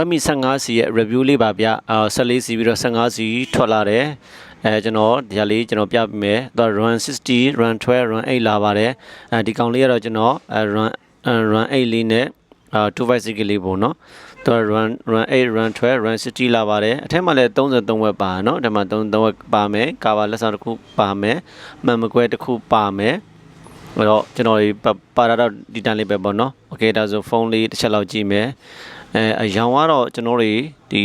Redmi 15C ရဲ့ review လေးပါဗျအာ14 C ပြီးတော့ 15C ထွက်လာတယ်အဲကျွန်တော်ဒီဟာလေးကျွန်တော်ပြပေးမယ်သူက run 60 run 12 run 8လာပါတယ်အဲဒီကောင်လေးကတော့ကျွန်တော်အဲ run အဲ run 8လေးနဲ့အာ256ကလေးပေါ့နော်သူက run run 8 run 12 run 60လာပါတယ်အထက်မှာလည်း33ဝက်ပါနော်ဒီမှာ33ဝက်ပါမယ်ကာဗာလက်ဆောင်တစ်ခုပါမယ်မှန်မကွဲတစ်ခုပါမယ်အဲ့တော့ကျွန်တော်ဒီပါပါရတော့ဒီတန်းလေးပဲပေါ့နော်โอเคဒါဆိုဖုန်းလေးတစ်ချက်လောက်ကြည့်မယ် အဲအရောင်ကတော့ကျွန်တော်တွေဒီ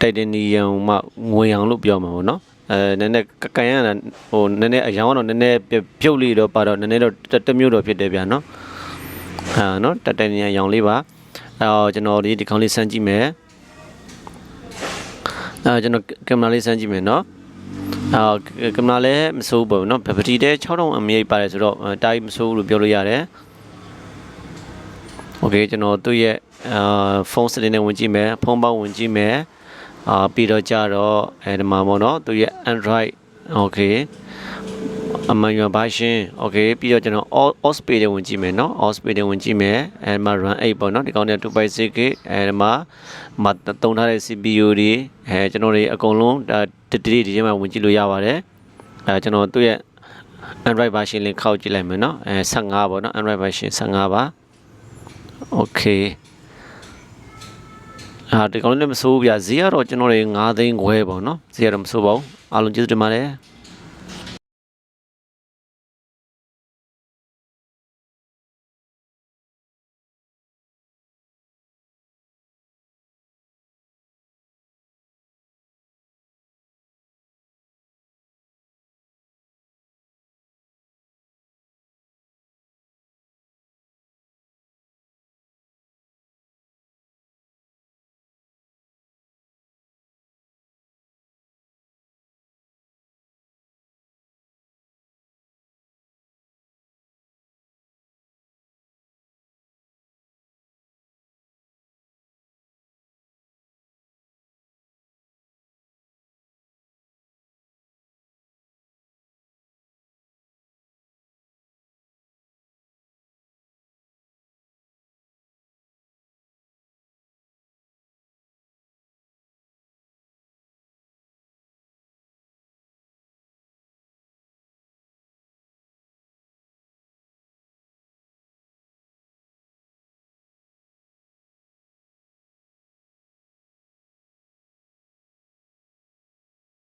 တိုက်တနီယမ်မှငွေအောင်လို့ပြောမှာပေါ့နော်အဲနည်းနည်းကကန်ရတာဟိုနည်းနည်းအရောင်ကတော့နည်းနည်းပြုတ်လေးတော့ပါတော့နည်းနည်းတော့တစ်မျိုးတော့ဖြစ်တယ်ဗျာနော်အာနော်တိုက်တနီယမ်ရောင်လေးပါအဲတော့ကျွန်တော်ဒီဒီခေါင်းလေးစမ်းကြည့်မယ်အဲကျွန်တော်ကင်မရာလေးစမ်းကြည့်မယ်နော်အာကင်မရာလည်းမစိုးဘူးပေါ့နော်ဘက်ထရီတဲ့6000အမြိတ်ပါတယ်ဆိုတော့တားမစိုးဘူးလို့ပြောလို့ရတယ်โอเคကျွန်တော်သူ့ရဲ့ အာဖုန်းစတင်နဲ့ဝင်ကြည့်မယ်ဖုန်းပေါက်ဝင်ကြည့်မယ်အာပြီးတော့ကြတော့အဲဒီမှာပေါ့နော်သူ့ရဲ့ Android okay အမှန်ရပါရှင် okay ပြီးတော့ကျွန်တော် all all speed တွေဝင်ကြည့်မယ်เนาะ all speed တွေဝင်ကြည့်မယ်အဲဒီမှာ run 8ပေါ့เนาะဒီကောင်နဲ့ 2.6K အဲဒီမှာမတုံထားတဲ့ CPU တွေအဲကျွန်တော်တွေအကုန်လုံးဒါတတိဒီထဲမှာဝင်ကြည့်လို့ရပါတယ်အဲကျွန်တော်သူ့ရဲ့ Android version လေးခောက်ကြည့်လိုက်မယ်เนาะအဲ15ပေါ့เนาะ Android version 15ပါ okay အာဒီကောင်လေးမစိုးဘူးဗျာဈေးကတော့ကျွန်တော်တွေ9သိန်းခွဲပေါ့နော်ဈေးကတော့မစိုးပါဘူးအားလုံးကျေးဇူးတင်ပါတယ်